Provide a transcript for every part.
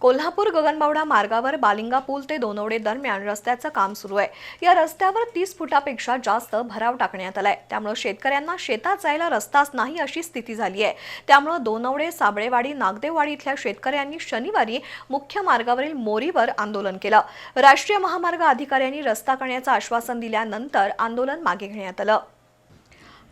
कोल्हापूर गगनबावडा मार्गावर बालिंगा पूल ते दोनवडे दरम्यान रस्त्याचं काम सुरू आहे. या रस्त्यावर तीस फुटापेक्षा जास्त भराव टाकण्यात आलाय. त्यामुळे शेतकऱ्यांना शेतात जायला रस्ताच नाही अशी स्थिती झाली आहे. त्यामुळे दोनवडे साबळेवाडी नागदेववाडी इथल्या शेतकऱ्यांनी शनिवारी मुख्य मार्गावरील मोरीवर आंदोलन केलं. राष्ट्रीय महामार्ग अधिकाऱ्यांनी रस्ता करण्याचं आश्वासन दिल्यानंतर आंदोलन मागे घेण्यात आलं.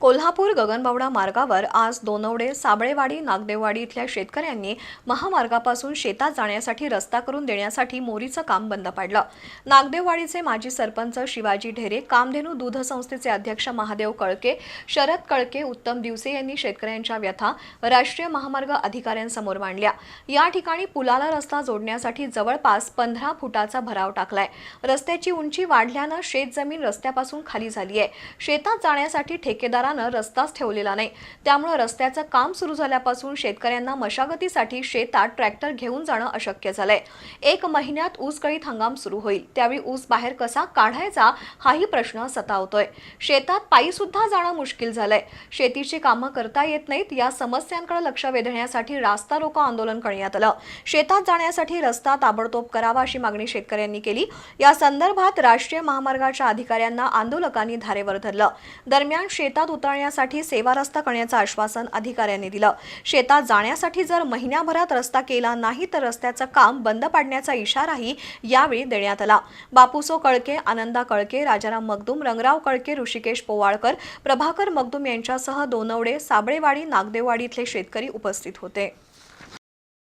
कोल्हापूर गगनबावडा मार्गावर आज दोनवडे साबळेवाडी नागदेववाडी इथल्या शेतकऱ्यांनी महामार्गापासून शेतात जाण्यासाठी रस्ता करून देण्यासाठी मोरीचं काम बंद पाडलं. नागदेववाडीचे माजी सरपंच शिवाजी ढेरे कामधेनू दूध संस्थेचे अध्यक्ष महादेव कळके शरद कळके उत्तम दिवसे यांनी शेतकऱ्यांच्या व्यथा राष्ट्रीय महामार्ग अधिकाऱ्यांसमोर मांडल्या. या ठिकाणी पुलाला रस्ता जोडण्यासाठी जवळपास पंधरा फुटाचा भराव टाकलाय. रस्त्याची उंची वाढल्यानं शेतजमीन रस्त्यापासून खाली झाली आहे शेतात जाण्यासाठी ठेकेदार ठेकेदारानं रस्ताच ठेवलेला नाही. त्यामुळे रस्त्याचं काम सुरू झाल्यापासून शेतकऱ्यांना मशागतीसाठी शेतात ट्रॅक्टर घेऊन जाणं अशक्य झालंय. एक महिन्यात ऊस कळीत हंगाम सुरू होईल. त्यावेळी ऊस बाहेर कसा काढायचा हाही प्रश्न सतावतोय. शेतात पायी सुद्धा जाणं मुश्किल झालंय. शेतीची कामं करता येत नाहीत या समस्यांकडे लक्ष वेधण्यासाठी रास्ता रोको आंदोलन करण्यात आलं. शेतात जाण्यासाठी रस्ता ताबडतोब करावा अशी मागणी शेतकऱ्यांनी केली. या संदर्भात राष्ट्रीय महामार्गाच्या अधिकाऱ्यांना आंदोलकांनी धारेवर धरलं. दरम्यान शेतात उतरण्यासाठी सेवा रस्ता करण्याचं आश्वासन अधिकाऱ्यांनी दिलं. शेतात जाण्यासाठी जर महिन्याभरात रस्ता केला नाही तर रस्त्याचं काम बंद पाडण्याचा इशाराही यावेळी देण्यात आला. बापूसो कळके आनंदा कळके राजाराम मगदूम रंगराव कळके ऋषिकेश पोवाळकर प्रभाकर मगदूम यांच्यासह दोनवडे साबळेवाडी नागदेववाडी इथले शेतकरी उपस्थित होते.